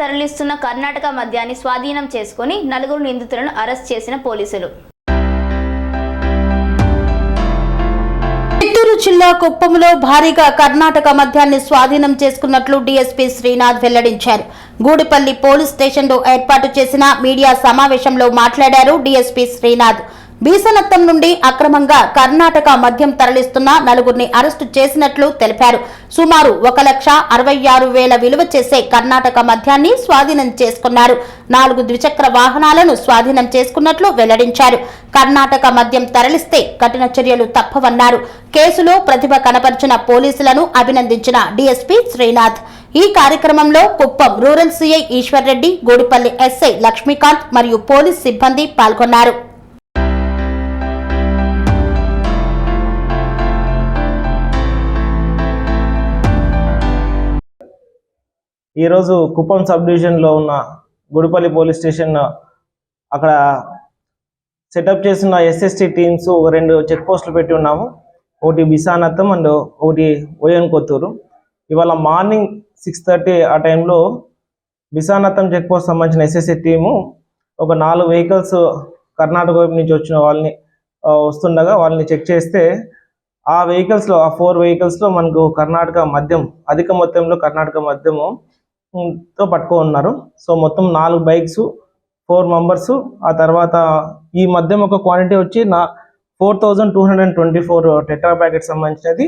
తరలిస్తున్న కర్ణాటక మద్యాన్ని స్వాధీనం చేసుకుని నలుగురు నిందితులను అరెస్ట్ చేసిన పోలీసులు. చిత్తూరు జిల్లా కుప్పంలో భారీగా కర్ణాటక మద్యాన్ని స్వాధీనం చేసుకున్నట్లు డీఎస్పీ శ్రీనాథ్ వెల్లడించారు. గూడిపల్లి పోలీస్ స్టేషన్లో ఏర్పాటు చేసిన మీడియా సమావేశంలో మాట్లాడారు డీఎస్పీ శ్రీనాథ్. బీసనత్తం నుండి అక్రమంగా కర్ణాటక మద్యం తరలిస్తున్న నలుగురిని అరెస్టు చేసినట్లు తెలిపారు. సుమారు ఒక లక్ష అరవై ఆరు వేల విలువ చేసే కర్ణాటక మద్యాన్ని స్వాధీనం చేసుకున్నారు. నాలుగు ద్విచక్ర వాహనాలను స్వాధీనం చేసుకున్నట్లు వెల్లడించారు. కర్ణాటక మద్యం తరలిస్తే కఠిన చర్యలు తప్పవన్నారు. కేసులో ప్రతిభ కనపరిచిన పోలీసులను అభినందించిన డీఎస్పీ శ్రీనాథ్. ఈ కార్యక్రమంలో Kuppam rural CI Eshwar Reddy Godipalli SI Lakshmikanth మరియు పోలీస్ సిబ్బంది పాల్గొన్నారు. ఈరోజు కుప్పం సబ్ డివిజన్లో ఉన్న గుడిపల్లి పోలీస్ స్టేషన్ అక్కడ సెటప్ చేసిన ఎస్ఎస్టీ టీమ్స్ రెండు చెక్ పోస్టులు పెట్టి ఉన్నాము. ఒకటి బిసానత్తం అండ్ ఒకటి ఓయన్ కొత్తూరు. ఇవాళ మార్నింగ్ సిక్స్ థర్టీ ఆ టైంలో బిసానత్తం చెక్ పోస్ట్ సంబంధించిన ఎస్ఎస్సీ టీము ఒక నాలుగు వెహికల్స్ కర్ణాటక వైపు నుంచి వచ్చిన వాళ్ళని వస్తుండగా వాళ్ళని చెక్ చేస్తే ఆ వెహికల్స్లో ఆ ఫోర్ వెహికల్స్లో మనకు కర్ణాటక మద్యం అధిక మొత్తంలో కర్ణాటక మద్యము తో పట్టుకో ఉన్నారు సో మొత్తం నాలుగు బైక్స్ ఫోర్ మెంబర్స్ ఆ తర్వాత ఈ మధ్య ఒక క్వాంటిటీ వచ్చి నా four thousand two hundred and twenty four tetra packet సంబంధించినది.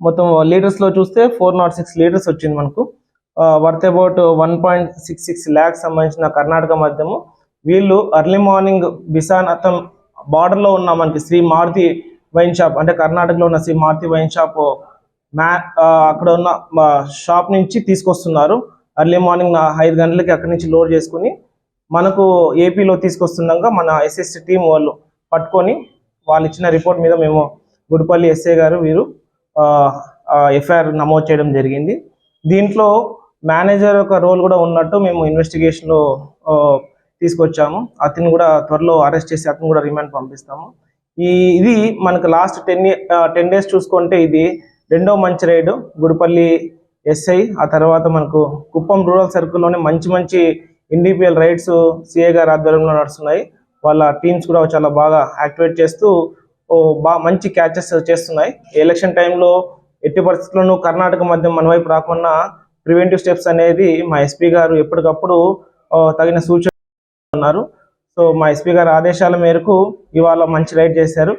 మొత్తం లీటర్స్లో చూస్తే ఫోర్ నాట్ సిక్స్ లీటర్స్ వచ్చింది మనకు. Worth about one point six six lakhs సంబంధించిన కర్ణాటక మద్యము వీళ్ళు ఎర్లీ మార్నింగ్ బిసానతం బార్డర్లో ఉన్న మనకి శ్రీ మారుతి వైన్ షాప్ అంటే కర్ణాటకలో ఉన్న శ్రీ మారుతి వైన్ షాప్ మ్యా అక్కడ ఉన్న మా షాప్ నుంచి తీసుకొస్తున్నారు. ఎర్లీ మార్నింగ్ నా ఐదు గంటలకి అక్కడి నుంచి లోడ్ చేసుకుని మనకు ఏపీలో తీసుకొస్తుండగా మన ఎస్ఎస్సి టీం వాళ్ళు పట్టుకొని వాళ్ళు ఇచ్చిన రిపోర్ట్ మీద మేము గుడిపల్లి ఎస్ఏ గారు వీరు ఎఫ్ఐఆర్ నమోదు చేయడం జరిగింది. దీంట్లో మేనేజర్ యొక్క రోల్ కూడా ఉన్నట్టు మేము ఇన్వెస్టిగేషన్లో తీసుకొచ్చాము. అతను కూడా త్వరలో అరెస్ట్ చేసి అతను కూడా రిమాండ్ పంపిస్తాము. ఈ ఇది మనకు లాస్ట్ టెన్ టెన్ డేస్ చూసుకుంటే ఇది రెండో మంచి రైడ్ గుడిపల్లి ఎస్ఐ ఆ తర్వాత మనకు కుప్పం రూరల్ సర్కిల్లోనే మంచి మంచి ఎన్డీపీఎల్ రైడ్స్ సిఏ గారి ఆధ్వర్యంలో నడుస్తున్నాయి. వాళ్ళ టీమ్స్ కూడా చాలా బాగా యాక్టివేట్ చేస్తూ ఓ బాగా మంచి క్యాచెస్ చేస్తున్నాయి. ఎలక్షన్ టైంలో ఎట్టి పరిస్థితుల్లోనూ కర్ణాటక మధ్య మన వైపు రాకుండా ప్రివెంటివ్ స్టెప్స్ అనేది మా ఎస్పీ గారు ఎప్పటికప్పుడు తగిన సూచన ఉన్నారు. సో మా ఎస్పీ గారి ఆదేశాల మేరకు ఇవాళ మంచి రైడ్ చేశారు.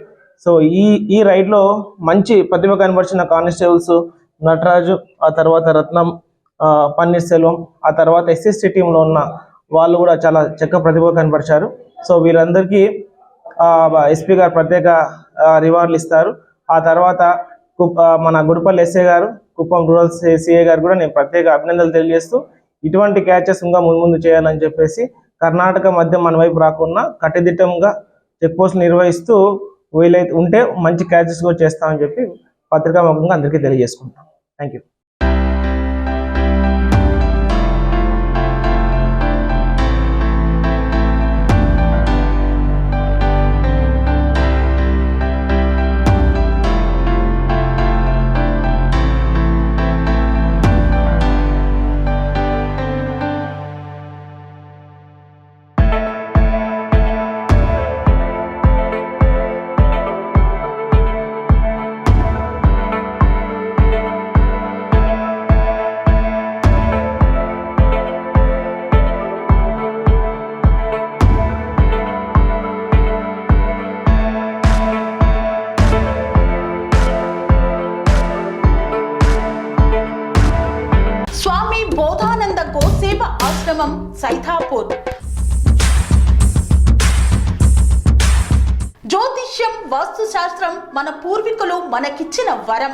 సో ఈ ఈ రైడ్లో మంచి ప్రతిభ కనబరిచిన కానిస్టేబుల్స్ నటరాజు ఆ తర్వాత రత్నం పన్నీర్ సెల్వం ఆ తర్వాత ఎస్ఎస్టీ టీంలో ఉన్న వాళ్ళు కూడా చాలా చక్క ప్రతిభ కనపరిచారు సో వీరందరికీ ఎస్పీ గారు ప్రత్యేక రివార్డులు ఇస్తారు. ఆ తర్వాత మన గుడిపల్లి ఎస్ఏ గారు కుప్పం రూరల్ సిఏ గారు కూడా నేను ప్రత్యేక అభినందనలు తెలియజేస్తూ ఇటువంటి క్యాచెస్ ఇంకా ముందు ముందు చేయాలని చెప్పేసి కర్ణాటక మధ్య మన వైపు రాకుండా కట్టుదిట్టంగా చెక్ పోస్ట్ నిర్వహిస్తూ వీలైతే ఉంటే మంచి క్యాచెస్ కూడా చేస్తామని చెప్పి పత్రికాముఖంగా అందరికీ తెలియజేసుకుంటాం థ్యాంక్ యూ ఉద్యమం సైథాపూర్ జ్యోతిష్యం వాస్తుశాస్త్రం మన పూర్వీకులు మనకిచ్చిన వరం.